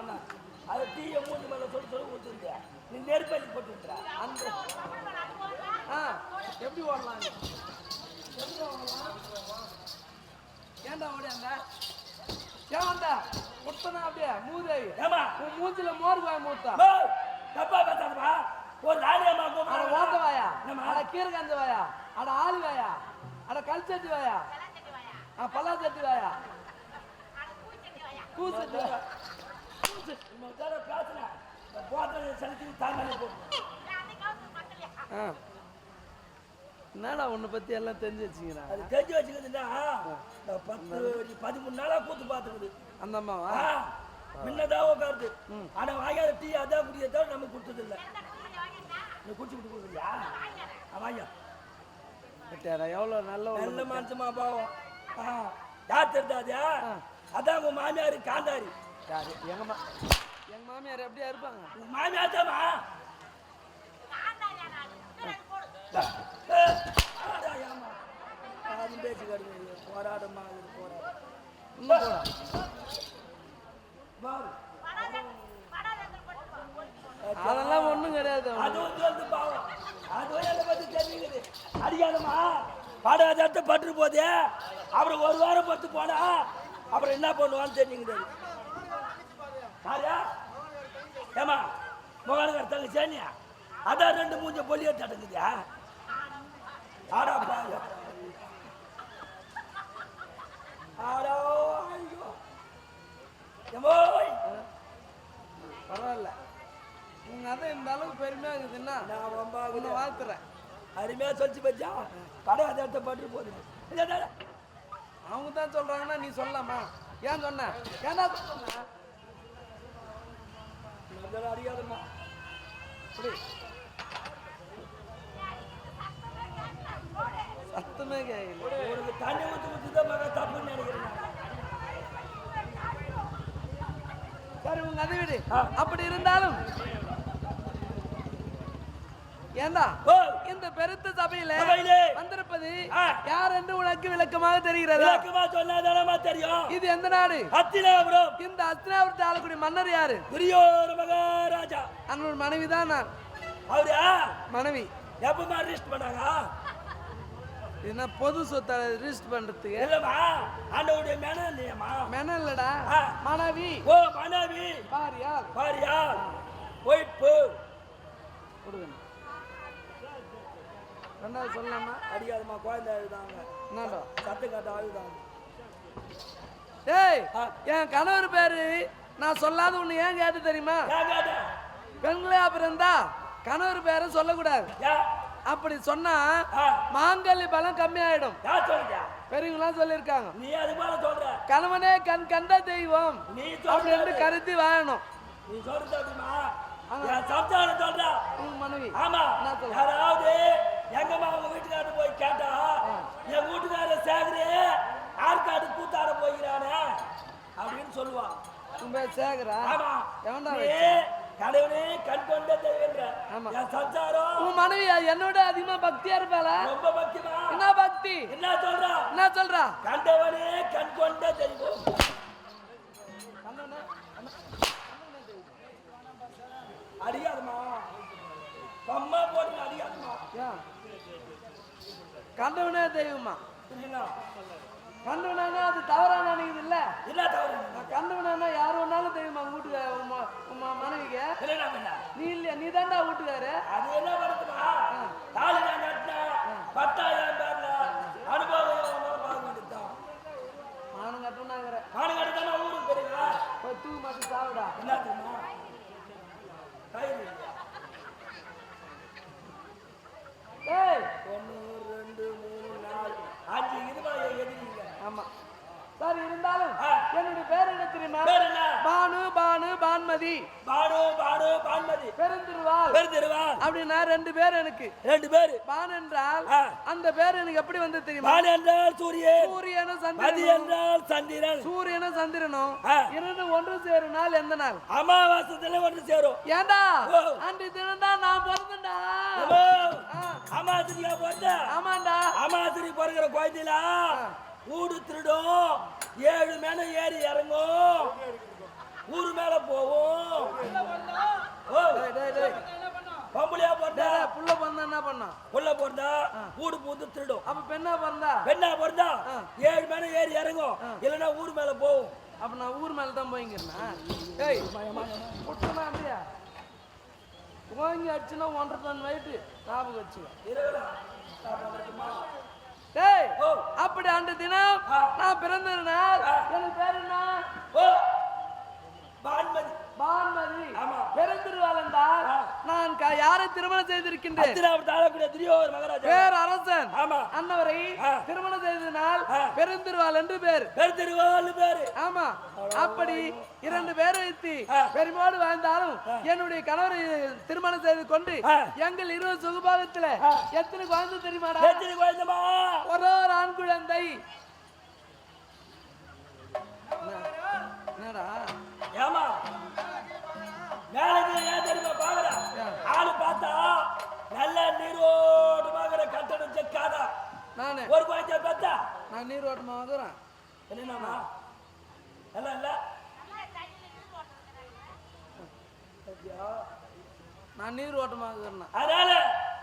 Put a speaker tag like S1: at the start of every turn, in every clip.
S1: பண்ணா அதை டீயை மூஞ்சி மேல சொல்லி சொல்லி ஊத்துருந்தியா நீ நெருப்பள்ளி போட்டு விட்டுறா
S2: அந்த ஆ எப்படி ஓடலாம்? எப்படி ஓடலாம்? ஏன்டா ஓடியாந்த ஏன் வந்த? முத்தனா அப்படியே மூதேவி.
S1: ஏமா
S2: உன் மூஞ்சில மோர் வாய் மூத்தா?
S1: தப்பா பேசாதப்பா ஒரு ராணியம்மா
S2: அட. ஓட்ட வாயா? அட கீரகாந்த வாயா? அட ஆளு வாயா? அட கல்ச்சட்டி வாயா? ஆ பல்லாச்சட்டி வாயா? கூசட்டி வாயா?
S1: தடவை இந்த செலுத்தி போட்டு
S2: ஆ. என்னடா உன்னை பத்தி எல்லாம் தெரிஞ்சு வச்சுக்கிறா?
S1: அது தெரிஞ்சு வச்சுக்குதுன்னா இந்த பத்து பதிமூணு நாளா கூத்து பார்த்துக்குது.
S2: அந்த அம்மாவா?
S1: ஆ, முன்னதான் உட்காருது. ஆனா வாங்காத டீ அதான் குடிய தவிர நமக்கு கொடுத்தது இல்ல நீ குடிச்சு விட்டு கொடுக்குறியா வாங்க
S2: பட்டியாரா எவ்வளோ நல்ல
S1: நல்ல மனுஷமா பாவம் யார் தெரிந்தாதியா அதான் உங்க மாமியார் காந்தாரி.
S2: யாரு எங்க மா எங்க மாமியார் எப்படியா இருப்பாங்க?
S1: உங்க மாமியார் தாமா பேச்சு கடுங்க போராடமா இது போராட்டம்
S2: இன்னும் போடா
S1: பாரு
S2: அதெல்லாம் ஒண்ணும் கிடையாது
S1: அது வந்து வந்து பாவம். அது என்னை பத்தி தெரிஞ்சுக்குது அடிக்காதம்மா பாடாத பட்டு போதே அப்புறம் ஒரு வாரம் பத்து போனா அப்புறம் என்ன பண்ணுவான்னு தெரிஞ்சுக்குது யாரியா ஏமா முகானுக்கு தங்க சேனியா அதான் ரெண்டு மூஞ்ச பொலிய தடுக்குதியா ஆடா பாரு ஆடோ
S2: பரவாயில்ல. உங்க அதை இந்த அளவுக்கு பெருமையா இருக்குதுன்னா
S1: நான் ரொம்ப
S2: உன்னை வாழ்த்துறேன்.
S1: அருமையா சொல்லிச்சு பச்சா கடை அதை எடுத்து பட்டு இல்ல.
S2: அவங்க தான் சொல்றாங்கன்னா நீ சொல்லலாமா? ஏன் சொன்ன? ஏன்டா சொன்ன
S1: இதெல்லாம் அடிக்காதம்மா
S2: இப்படி சத்தமே கேட்கல
S1: உனக்கு தண்ணி ஊற்றி ஊற்றி தான் மகன் தப்புன்னு நினைக்கிறேன். நான்.
S2: சரி உங்க அதை விடு.
S1: ஆ.
S2: அப்படி இருந்தாலும் ஏண்டா?
S1: ஓ.
S2: இந்த பெருத்த சபையில வந்திருப்பது. யார் என்று உனக்கு விளக்கமாக தெரிகிறதா?
S1: விளக்கமா சொன்னாதானமா தெரியும்.
S2: இது எந்த நாடு?
S1: அத்தினாபுரம்.
S2: இந்த அஸ்தினாபுரத்தை ஆளக்கூடிய மன்னர் யாரு?
S1: துரியோர மகாராஜா.
S2: அன்னோட மனைவி தான் நான்.
S1: அவரா
S2: மனைவி.
S1: எப்பமா ரிஸ்ட் பண்ணாங்க?
S2: என்ன பொது சொத்தை ரிஜிஸ்டர் பண்றதுக்கு?
S1: இல்லம்மா ஆண்டவுடைய மேன இல்லையம்மா.
S2: மென இல்லடா. மனைவி.
S1: ஓ மனைவி.
S2: பாரியா
S1: பாரியா ஒய்ப்பு
S2: கொடுங்க. ரெண்டாவது சொல்லலாமா?
S1: அடிக்காதம்மா குழந்தை அழுதாங்க.
S2: என்னடா?
S1: சத்து காட்ட அழுதாங்க.
S2: டேய். என் கணவர் பேரு நான் சொல்லாத ஒண்ணு ஏன் கேட்டு தெரியுமா? பெண்களே பிறந்தா கணவர் பேரை சொல்லக்கூடாது. அப்படி சொன்னா
S1: ஆ,
S2: மாங்கல்ய பலம் கம்மியாயிடும். பெரியவங்களாம் சொல்லியிருக்காங்க.
S1: நீ அது போல சொல்ற?
S2: கணவனே கண் கண்ட தெய்வம்
S1: நீ
S2: அப்படின்னு கருத்து வாழணும்.
S1: நீ சொல்றது அப்படிமா சம்சாரம் சொல்ற.
S2: உங்க மனைவி.
S1: ஆமா? யாராவது எங்கம்மா உங்க வீட்டுக்காரர் போய் கேட்டா என் வீட்டுக்காரர் சேகரு ஆற்காடு கூத்தாட போகிறானே அப்படின்னு சொல்லுவான்
S2: உங்க சேகரா?
S1: ஆமா.
S2: எவன்டா
S1: கடவுளே கண் கொண்ட தெய்வன்ற
S2: ஆமா.
S1: என் சம்சாரம்
S2: உன் மனைவி என்னோட அதிகமா பக்தியா இருப்பாளா?
S1: ரொம்ப பக்திமா.
S2: என்ன பக்தி?
S1: என்ன சொல்றா?
S2: என்ன சொல்றா?
S1: கண்டவனே கண் கொண்ட தெய்வம். அடியாதுமா அம்மா போட்டு அடியாதுமா
S2: கண்டவனே தெய்வமா? கண்டவனா அது தவறா நினைக்குது இல்ல
S1: என்ன தவறு?
S2: கண்டவனா யார் வேணாலும் தெரியுமா உங்க வீட்டுக்கு உமா உமா மனைவிக்கு? நீ இல்லையா? நீ தான்டா வீட்டுக்காரு
S1: அது என்ன பண்ணுதுமா தாலி நான் கட்டினேன் பத்தாயிரம் பேர்ல அனுபவம் அவனால பார்க்க வேண்டியதுதான்
S2: நானும் கட்டணாங்கிற
S1: நானும் கட்டுதானே ஊருக்கு தெரியுங்களா
S2: போய் தூக்கு மாட்டி சாவிடா
S1: என்ன தெரியுமா கயிறு இல்லையா?
S2: ஏய்
S1: ஒன்று ரெண்டு மூணு நாலு அஞ்சு இருபது எதிரிங்க
S2: ஆமா சரி இருந்தாலும்
S1: ஆ.
S2: என்னுடைய பேர் என்ன தெரியுமா
S1: பேர் என்ன
S2: பானு பானு பான்மதி பான்மதி
S1: பாடு பாடு
S2: பெருந்திருவாள்
S1: பெருந்திருவான்
S2: அப்படின்னா ரெண்டு பேர் எனக்கு.
S1: ரெண்டு பேரு.
S2: பான் என்றால். அந்த பேர் எனக்கு எப்படி வந்து தெரியுமா?
S1: பான் என்றால் சூரியன்.
S2: சூரியனும்
S1: மதி
S2: சந்திரனும்
S1: என்றால் சந்திரன்.
S2: சூரியனும் சந்திரனும். இரண்டு ஒன்று சேரும் நாள் எந்த நாள்?
S1: அமாவாசத்துல ஒன்று சேரும்.
S2: ஏண்டா. அன்று தினம் தான் நான் பிறந்தேன்டா.
S1: அமாவாசையா போட்ட
S2: ஆமாண்டா.
S1: அமாவாசை பிறகுற குழந்தைல ஊடு திருடும். ஏழு மேல ஏறி இறங்கும். ஊரு மேல
S2: டேய்.
S1: பொம்பளையா
S2: டேய், புள்ள பிறந்தா என்ன பண்ணான்
S1: புள்ள பிறந்தா ஊடு பூந்து திருடும்.
S2: அப்ப பெண்ணா பிறந்தா?
S1: பெண்ணா பிறந்தா. ஏழு மேல ஏறி இறங்கும். இல்லைன்னா ஊர் மேல போகும்.
S2: அப்ப நான் ஊர் மேல தான் போய்ங்கிறேன்னா ஏய் புட்டனா அப்படியா வாங்கி அடிச்சுனா ஒன்றரை டன் வெயிட்டு ஞாபகம் வச்சு
S1: இரவுல
S2: டேய்
S1: ஓ.
S2: அப்படி அன்று தினம். நான் பிறந்த நாள். எனக்கு பேர் என்ன
S1: ஓ பான்மதி
S2: பான்மதி
S1: ஆமா.
S2: பெருந்திருவாளந்தால்
S1: ஆ.
S2: நான் க- யாரை திருமணம் செய்திருக்கின்றேன்
S1: அத்திராவட்ட ஆளக்கூடிய துரியோதன மகாராஜா.
S2: பேர் அரசன்.
S1: ஆமா.
S2: அன்னவரை. திருமணம் செய்ததினால். பெருந்திருவாள் என்று பேர்.
S1: பெருந்திருவாள் பேரு.
S2: ஆமா. அப்படி இரண்டு பேரை வைத்து. பெருமாடு வாழ்ந்தாலும் என்னுடைய கணவரை திருமணம் செய்து கொண்டு. எங்கள் இருவர் சுகபாகத்துல. எத்தனை குழந்தை தெரியுமாடா?
S1: குழந்தைமா
S2: ஒரு ஒரு ஆண் குழந்தை. நான் நீரோட்டமா வாங்குறேன்
S1: அதனால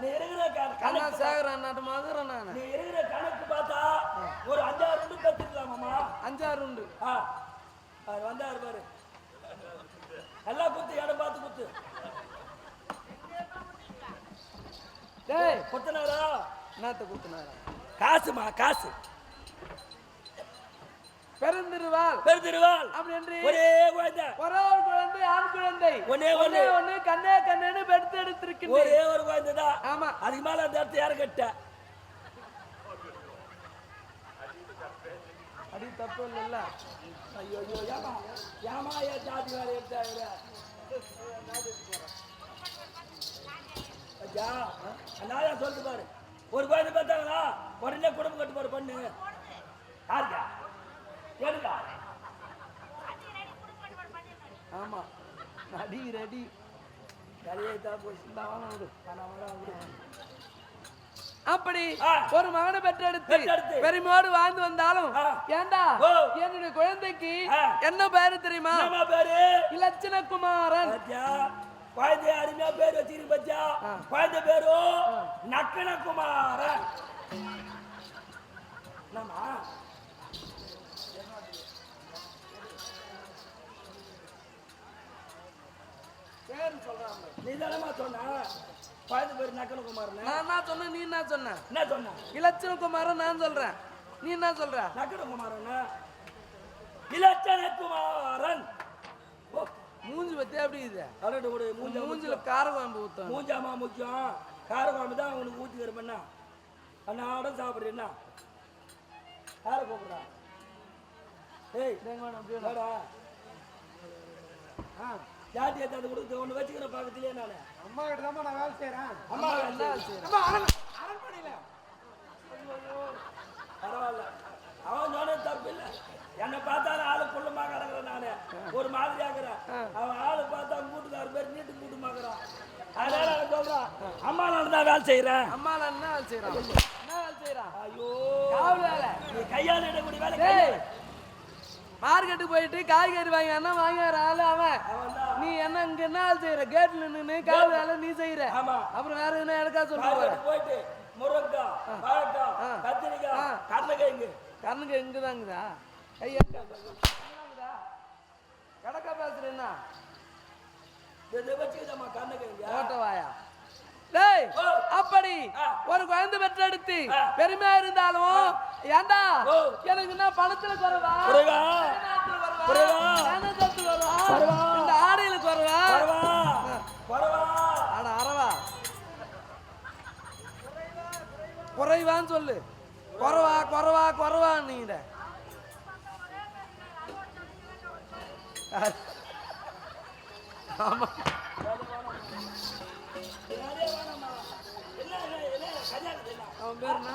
S1: நீ இருக்கிற
S2: கண்ணா சேகரன் நாட்டு வாங்குறேன் நான்.
S1: நீ இருக்கிற கணக்கு பார்த்தா ஒரு அஞ்சாறு ரெண்டு கத்துக்கலாமாமா
S2: அஞ்சாறு உண்டு.
S1: ஆ. அவர் வந்தாரு பாரு. நல்லா குத்து இடம் பார்த்து குத்து.
S2: டேய்.
S1: குத்துனாரா?
S2: என்னத்த குத்துனாரா?
S1: காசுமா காசு.
S2: பெருந்திருவாள்.
S1: பெருந்திருவாள்.
S2: அப்படி என்று
S1: ஒரே குழந்தை.
S2: ஒரே ஒரு குழந்தை ஆண் குழந்தை.
S1: ஒண்ணே ஒண்ணு.
S2: ஒண்ணு கண்ணே கண்ணேன்னு பெடுத்து எடுத்திருக்கின்றேன்
S1: ஒரே ஒரு குழந்தை தான்.
S2: ஆமா.
S1: அதுக்கு மேல அந்த இடத்த யாரு கட்ட?
S2: அடி தப்பு இல்லைல்ல.
S1: ஐயோ ஐயோ ஏமா ஏமா ஏன் ஜாதி வேலை எடுத்தாங்க ஐயா நான் சொல்லிட்டு பாரு. ஒரு குழந்தை பார்த்தாங்களா? உடனே குடும்பம் கட்டு பாரு பண்ணு. யாருக்கா? ஏனுக்கா
S2: ஆமா அடி ரெடி
S1: வேலையே தான் போச்சு
S2: இந்த வாங்க விடு
S1: நான் வரேன் விடு.
S2: அப்படி. ஒரு மகனை பெற்றெடுத்து. பெருமையோடு வாழ்ந்து வந்தாலும். ஏண்டா. என்னுடைய குழந்தைக்கு. என்ன பேரு தெரியுமா
S1: பேரு
S2: இலட்சண குமாரன்
S1: பாத்தியா குழந்தை அருமையா பேர் வச்சிருக்கு
S2: ஆ.
S1: குழந்தை பேரு நக்கன குமாரன்
S2: பேரு சொல்றாங்க.
S1: நீ தானம்மா சொன்ன குழந்தை பேர் நக்கன குமாரன்
S2: நான் என்ன நீ என்ன சொன்ன
S1: என்ன சொன்ன?
S2: இலட்சண குமாரன் நான் சொல்றேன். நீ என்ன சொல்ற?
S1: நக்கன குமாரன் இலச்சன குமாரன். ஓ
S2: மூஞ்சி பத்தி எப்படி இது?
S1: அவர்கிட்ட ஒரு மூஞ்சா
S2: மூஞ்சில கார
S1: மூஞ்சாமா முக்கியம். கார குழம்பு தான் அவனுக்கு ஊற்றிக்கிற பண்ணா அண்ணாட சாப்பிட்றேன்னா யாரை கூப்பிடுறா? ஏய் வாடா. ஆ. ஜாதி ஏத்தாந்து கொடுத்து ஒன்று வச்சுக்கிற பக்கத்துலேயே நான்.
S3: அம்மா கிட்ட தான் நான் வேலை செய்யறேன்
S1: அம்மா
S2: என்ன
S1: வேலை?
S3: அம்மா அரண்மனையில
S1: பரவாயில்ல. அவன் சொன்ன தப்பு இல்லை. என்னை பார்த்தாலும் ஆளு கிடக்குறேன் நானு. ஒரு மாதிரி ஆக்குறேன் அவன் ஆளு பார்த்தா கூட்டுக்கார பேர் நீட்டு கூட்டுமாக்குறான் அதனால அவன் சொல்றான் அம்மா நான் தான் வேலை செய்கிறேன்
S2: அம்மால என்ன வேலை செய்யறான் என்ன வேலை செய்யறான்
S1: ஐயோ.
S2: காவல் வேலை?
S1: நீ கையால் இடக்கூடிய வேலை.
S2: மார்க்கெட்டு போயிட்டு காய்கறி வாங்கி என்ன வாங்குற ஆளு அவன். நீ என்ன இங்க என்ன வேலை செய்யற கேட்ல நின்னு காவல் வேலை நீ செய்யற அப்புறம் வேற என்ன எனக்கா
S1: மார்க்கெட் போயிட்டு முருங்கக்காய் வாழைக்காய். கத்திரிக்காய்
S2: ஆ.
S1: கருணக்கிழங்கு.
S2: கண்ணுக்கு எங்கதாங்குதா கையா கடக்கா பேசுறேன்னா
S1: இதை
S2: அப்படி
S1: ஆ.
S2: ஒரு குழந்தை பெற்றெடுத்து. பெருமையா இருந்தாலும் ஏண்டா. எனக்கு என்ன பணத்துல குறைவா? இந்த ஆடையில குறைவா? அட அரவா குறைவான்னு சொல்லு. குறைவா குறைவா குறைவா நீங்க ஆமா. அவன் பேர் என்ன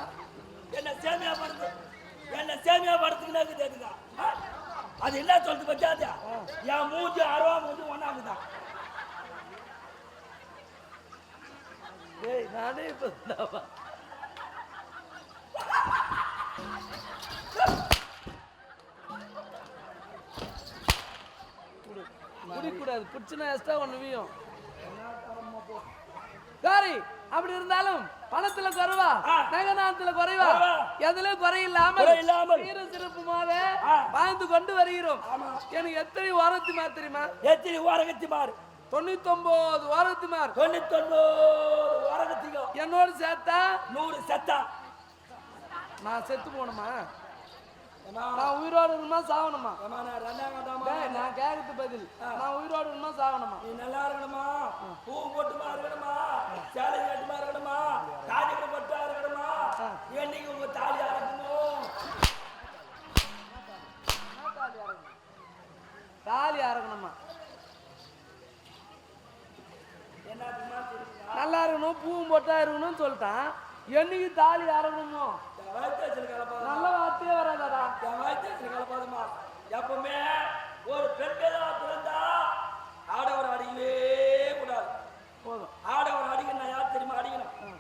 S1: என்ன சேமியா படத்து என்ன சேமியா படுத்துக்கிட்டே இருக்குது அதுங்க. அது என்ன சொல்லிட்டு பச்சாது என் மூஞ்சி அருவா மூஞ்சி ஒன்னாக்குதான்
S2: டேய் நானே இப்போ இந்தாப்பா. குடு. குடிக்கூடாது குடிச்சுனா எக்ஸ்ட்ரா ஒன்று வீயும் சாரி அப்படி இருந்தாலும் பணத்துல குறைவா. நகநாத்துல குறைவா. எதுலயும் குறையில்லாமல்
S1: குறை இல்லாமல்.
S2: சீர சிறப்புமாக. வாழ்ந்து கொண்டு வருகிறோம். எனக்கு எத்தனை வாரத்து மாதிரி தெரியுமா?
S1: எத்தனை ஓரகத்தி மாறு
S2: தொண்ணூத்தொன்பது வாரத்து மாதிரி
S1: தொண்ணூத்தொன்பது ஓரகத்திக்கும்
S2: என்னோட சேர்த்தா?
S1: நூறு செத்தா.
S2: நான் செத்து போகணுமா? நான் உயிரோடு இருக்கணுமா சாவணுமா டேய், நான் கேட்கறது பதில். நான் உயிரோடு இருக்கணுமா சாவணுமா
S1: நீ நல்லா இருக்கணுமா? பூ போட்டுமா இருக்கணுமா சேலை கட்டுமா இருக்கணுமா? தாலிக்கு பட்டா இருக்கணுமா? என்னைக்கு உங்க தாலி அறக்கணும்
S2: தாலி அறக்கணுமா? நல்லா இருக்கணும் பூவும் பொட்டா இருக்கணும்னு சொல்லிட்டான். என்னைக்கு தாலி அறக்கணுமோ? நல்ல வார்த்தையே வராதாடா.
S1: எப்பவுமே ஒரு பெண்களா பிறந்தா ஆடவர் அடிக்கவே கூடாது
S2: போதும்
S1: ஆடவர் அடிக்கணும் யார் தெரியுமா அடிக்கணும்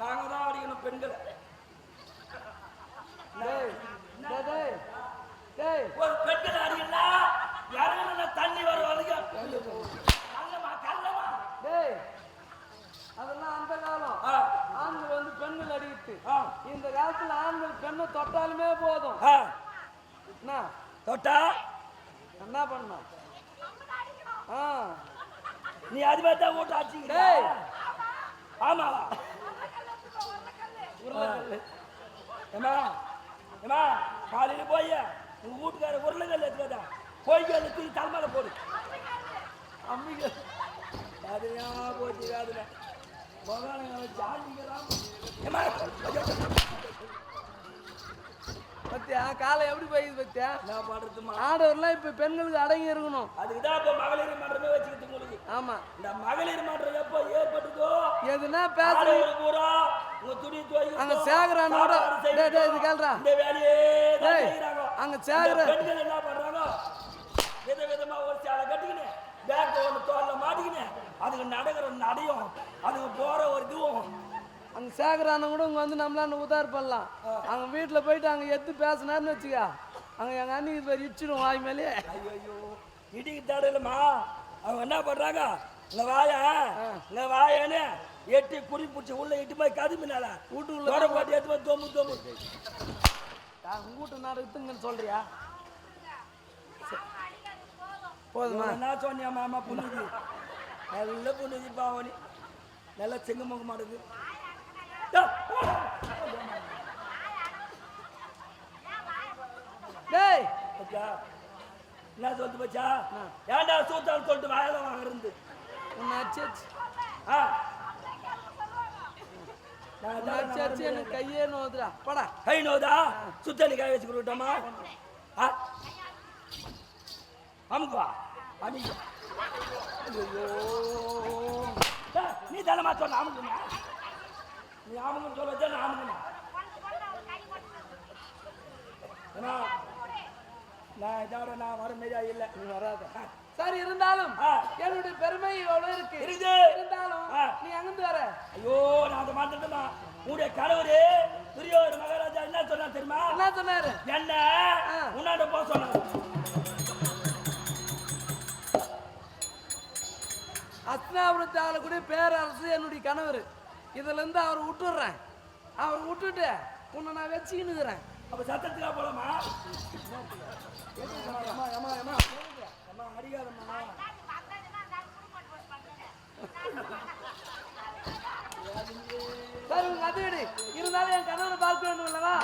S1: நாங்க தான் அடிக்கணும் பெண்களை
S2: டேய் டேய், டேய் டேய்
S1: ஒரு பெண்களை அடிக்கணும் இறங்கின தண்ணி வர வரைக்கும் கல்லமா கல்லமா
S2: டேய் அதெல்லாம் அந்த காலம்
S1: ஆ
S2: ஆண்கள் வந்து பெண்கள் அடிக்கிட்டு
S1: ஆ
S2: இந்த காலத்துல ஆண்கள் பெண்ணை தொட்டாலுமே போதும்
S1: ஆ
S2: என்ன
S1: தொட்டா?
S2: என்ன பண்ணணும் ஆ.
S1: நீ அது மாதிரி தான் ஓட்டு
S2: டேய்.
S1: ஆமாவா ஏமா ஏமா காலையில போய் உங்க வீட்டுக்கார உருளைக்கல் எடுத்துக்காதா போய் தூக்கி தலைமையில போடு.
S2: அம்மிகள்
S1: அதுயா போச்சு பகவானுங்க வச்சு ஆடிக்கிறான் ஏமா
S2: காலை எப்படி போயிது பத்தியா?
S1: என்ன பண்றதுமா
S2: ஆடவர்லாம் இப்ப பெண்களுக்கு அடங்கி இருக்கணும்.
S1: அதுக்கு தான் இப்போ மகளிர் மன்றமே வச்சுக்கிட்டு உங்களுக்கு.
S2: ஆமா.
S1: இந்த மகளிர் மன்றம் எப்போ ஏற்பட்டதோ
S2: எதுனா பேச
S1: ஆடவர் பூரா உங்க துணி துவைக்கிறதோ,
S2: அங்க சேகரானோட டேய் டேய் இது கேளுடா.
S1: இந்த வேலையே
S2: டேய்,
S1: செய்யறாங்க.
S2: அங்க
S1: இந்த
S2: சேகர
S1: பெண்கள் என்ன பண்றாங்க? வித விதமா ஒரு சேலை கட்டிக்கினு பேக் ஒன்று தோல்ல மாட்டிக்கினு அதுக்கு நடக்கிற நடையும் அதுக்கு போற ஒரு இதுவும்
S2: அங்க சேகரான கூட இங்க வந்து நம்மளால உதார் பண்ணலாம். அங்க வீட்டுல போயிட்டு அங்க எடுத்து பேசினாருன்னு வச்சுக்க. அங்க எங்க அண்ணிக்கு பேர் இச்சிடும் வாய் மேலே
S1: ஐயோ இடிக்கு தடலமா அவங்க என்ன பண்றாங்க? இங்க வாயா இங்க வாயான்னு எட்டி குறி பிடிச்சி உள்ள இட்டு போய் கதுமினால
S2: வீட்டுக்குள்ள
S1: தோட போட்டு எடுத்து போய் தொம்பு தொம்பு.
S2: உங்க வீட்டு நடக்குதுங்கன்னு சொல்றியா? போதுமா?
S1: என்ன சொன்னியா மாமா புண்ணுது? நல்ல புண்ணுது பாவனி. நல்ல செங்கமுக மாடுது
S2: டேய்.
S1: பச்சா. என்ன சொல்லிட்டு பச்சா? ஏன்டா சூத்தால் சொல்லிட்டு வாயில வாங்குறது?
S2: உன்னை அடிச்சு அடிச்சு
S1: ஆ. நான்
S2: உன்னை
S1: அதான்
S2: அடிச்சு அடிச்சு எனக்கு கையே நோதுடா படா.
S1: கை நோதா சுத்தண்ணி காய வச்சு கொடுக்கட்டாமா? ஆ. அமுக்குவா. அமுக்கு. ஐயோ. நீ தானமா சொன்ன அமுக்குங்க அமுக்குன்னு சொல்ல வச்சா அமுக்குனா ஏன்னா நான் இதோட நான் வர மாதிரியா இல்லை.
S2: நீ வராத. சரி இருந்தாலும். என்னுடைய பெருமை எவ்வளவு இருக்கு.
S1: இருக்குது.
S2: இருந்தாலும். நீ அங்கிருந்து வர.
S1: ஐயோ நான் அதை மாட்டேன் உன்னுடைய கணவரு துரியோர் மகாராஜா என்ன சொன்னா தெரியுமா?
S2: என்ன சொன்னாரு?
S1: என்ன. உன்னாண்ட போக சொன்னாரு
S2: அஸ்னாபுரத்து ஆளக்கூடிய பேரரசு என்னுடைய கணவர். இதுலேருந்து அவர் விட்டுடுறேன். அவர் விட்டுட்டு உன்னை நான் வச்சுக்கின்னுக்குறேன்.
S1: அப்போ சத்தத்துக்காக போலாமா? ஏமா ஏமா ஏமா ஏமா அடிக்காதம்மா.
S2: சரி உங்க அது இருந்தாலும் என் கணவனை பார்க்க வேண்டும்
S1: இல்லவா?